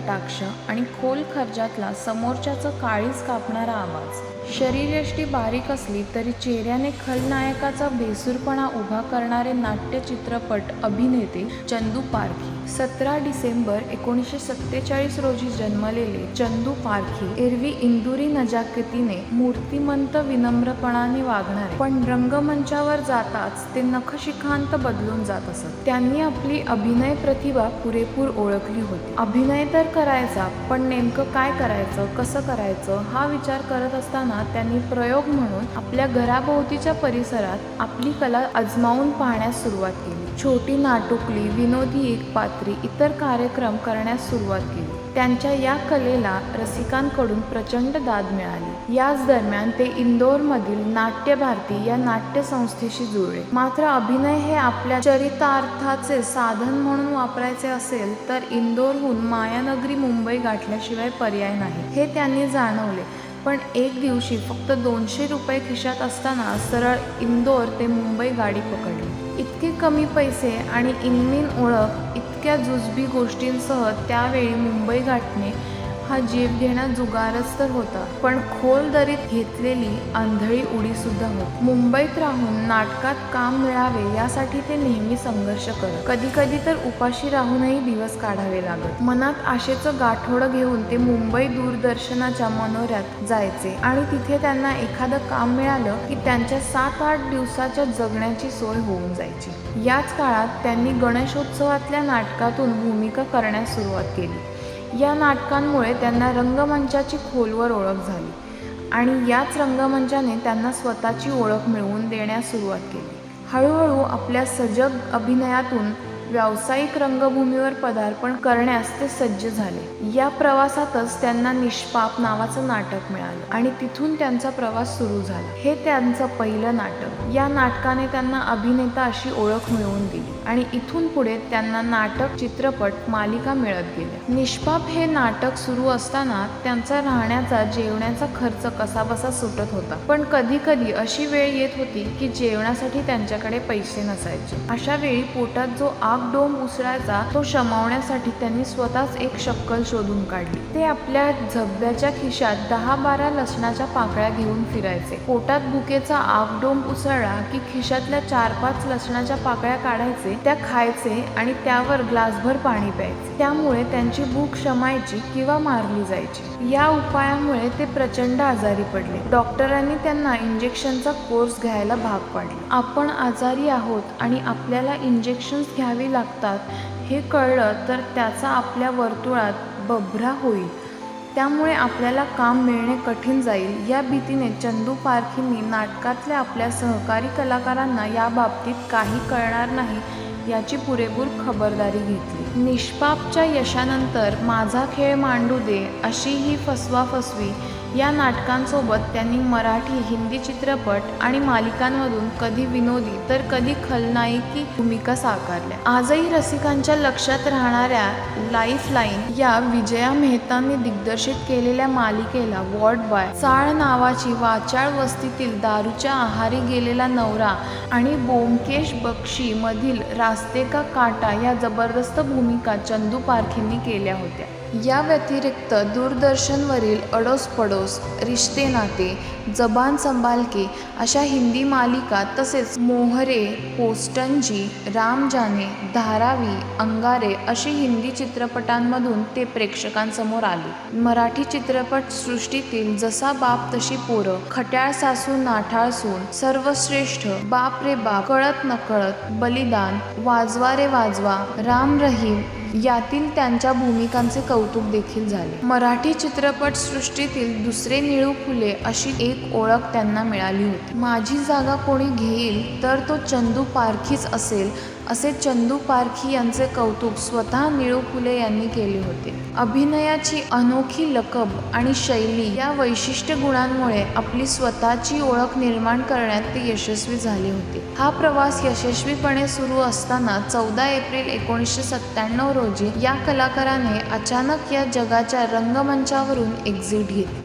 कटाक्ष आणि खोल खर्जातला समोरच्याचं काळीच कापणारा आवाज. शरीरयष्टी बारीक असली तरी चेहऱ्याने खलनायकाचा भेसूरपणा उभा करणारे नाट्य चित्रपट अभिनेते चंदू पारखी. सतरा डिसेंबर एकोणीसशे सत्तेचाळीस रोजी जन्मलेले चंदू पारखी एरवी इंदुरी नजाकतीने मूर्तिमंत विनम्रपणाने वागणारे. पण रंगमंचावर जाताच ते नखशिखांत बदलून जात असत. त्यांनी आपली अभिनय प्रतिभा पुरेपूर ओळखली होती. अभिनय तर करायचा पण नेमकं काय करायचं कसं करायचं हा विचार करत असताना त्यांनी प्रयोग म्हणून आपल्या घराभोवतीच्या परिसरात आपली कला अजमावून पाहण्यास सुरुवात केली. छोटी नाटुकली विनोदी रात्री इतर कार्यक्रम करण्यास सुरुवात केली. त्यांच्या या कलेला रसिकांकडून प्रचंड दाद मिळाली. याच दरम्यान ते इंदोरमधील नाट्य भारती या नाट्य संस्थेशी जुळले. मात्र अभिनय हे आपल्या चरितार्थाचे साधन म्हणून वापरायचे असेल तर इंदोरहून मायानगरी मुंबई गाठल्याशिवाय पर्याय नाही हे त्यांनी जाणवले. पण एक दिवशी फक्त दोनशे रुपये खिशात असताना सरळ इंदोर ते मुंबई गाडी पकडली. इतके कमी पैसे आणि इनमिन ओळख इतक्या जुजबी गोष्टींसह त्यावेळी मुंबई गाठणे हा जीव घेणा जुगारच तर होता. पण खोल दरीत घेतलेली आंधळी उडी सुद्धा होती. मुंबईत राहून नाटकात काम मिळावे यासाठी ते नेहमी संघर्ष करत. कधी कधी तर उपाशी राहूनही दिवस काढावे लागत. मनात आशेचं गाठोडं घेऊन ते मुंबई दूरदर्शनाच्या मनोऱ्यात जायचे. आणि तिथे त्यांना एखादं काम मिळालं की त्यांच्या सात आठ दिवसाच्या जगण्याची सोय होऊन जायची. याच काळात त्यांनी गणेशोत्सवातल्या नाटकातून भूमिका करण्यास सुरुवात केली. या नाटकांमुळे त्यांना रंगमंचाची खोलवर ओळख झाली आणि याच रंगमंचाने त्यांना स्वतःची ओळख मिळवून देण्यास सुरुवात केली. हळूहळू आपल्या सजग अभिनयातून व्यावसायिक रंगभूमीवर पदार्पण करण्यास ते सज्ज झाले. या प्रवासातच त्यांना निष्पाप नावाचं नाटक मिळालं आणि तिथून त्यांचा प्रवास सुरू झाला. हे त्यांचं पहिलं नाटक. या नाटकाने त्यांना अभिनेता अशी ओळख मिळवून दिली. आणि इथून पुढे त्यांना नाटक चित्रपट मालिका मिळत गेल्या. निष्पाप हे नाटक सुरू असताना त्यांचा राहण्याचा जेवण्याचा खर्च कसाबसा सुटत होता. पण कधी कधी अशी वेळ येत होती की जेवणासाठी त्यांच्याकडे पैसे नसायचे. अशा वेळी पोटात जो आगडोंब उसळायचा तो शमावण्यासाठी त्यांनी स्वतःच एक शक्कल शोधून काढली. ते आपल्या झब्याच्या खिशात दहा बारा लसणाच्या पाकळ्या घेऊन फिरायचे. पोटात भुकेचा आगडोंब उसळला की खिशातल्या चार पाच लसणाच्या पाकळ्या काढायचे त्या खायचे आणि त्यावर ग्लासभर पाणी प्यायचे. त्यामुळे त्यांची भूक शमायची किंवा मारली जायची. या उपायामुळे ते प्रचंड आजारी पडले. डॉक्टरांनी त्यांना इंजेक्शनचा कोर्स घ्यायला भाग पाडले. आपण आजारी आहोत आणि आपल्याला इंजेक्शन्स घ्यावी लागतात हे कळलं तर त्याचा आपल्या वर्तुळात बभरा होईल. त्यामुळे आपल्याला काम मिळणे कठीण जाईल. या भीतीने चंदू पारखींनी नाटकातल्या आपल्या सहकारी कलाकारांना या बाबतीत काही कळणार नाही याची पुरेपूर खबरदारी घेतली. निष्पापच्या यशानंतर माझा खेळ मांडू दे अशी ही फसवाफसवी या नाटकांसोबत त्यांनी मराठी हिंदी चित्रपट आणि मालिकांमधून कधी विनोदी तर कधी खलनायकी भूमिका साकारल्या. आजही रसिकांच्या लक्षात राहणाऱ्या लाईफ लाईन या विजया मेहतांनी दिग्दर्शित केलेल्या मालिकेला वॉर्ड बाय चाळ नावाची वाचाळ वस्तीतील दारूच्या आहारी गेलेला नवरा आणि बोमकेश बक्षी मधील रास्ते का काटा या जबरदस्त भूमिका भूमिका चंदू पारखींनी केल्या होत्या. या व्यतिरिक्त दूरदर्शनवरील अडोस पडोस रिश्ते नाते जबान संभालके अशा हिंदी मालिका तसेच मोहरे पोस्टंजी राम जाने धारावी अंगारे अशी हिंदी चित्रपटांमधून ते प्रेक्षकांसमोर आले. मराठी चित्रपट सृष्टीतील जसा बाप तशी पोरं खट्याळ सासू नाठाळ सून सर्वश्रेष्ठ बाप रे बाप कळत नकळत बलिदान वाजवा रे वाजवा राम रही प्रेम यातील त्यांच्या भूमिकांचे कौतुक देखील झाले. मराठी चित्रपटसृष्टीतील दुसरे निळू फुले अशी एक ओळख त्यांना मिळाली होती. माझी जागा कोणी घेईल तर तो चंदू पारखीच असेल असे चंदू पारखी यांचे कौतुक स्वतः निळू फुले यांनी केले होते. अभिनयाची अनोखी लकब आणि शैली या वैशिष्ट्य गुणांमुळे आपली स्वतःची ओळख निर्माण करण्यात ते यशस्वी झाले होते. हा प्रवास यशस्वीपणे सुरू असताना चौदा एप्रिल एकोणीसशे सत्त्याण्णव रोजी या कलाकाराने अचानक या जगाच्या रंगमंचावरून एक्झिट घेतली.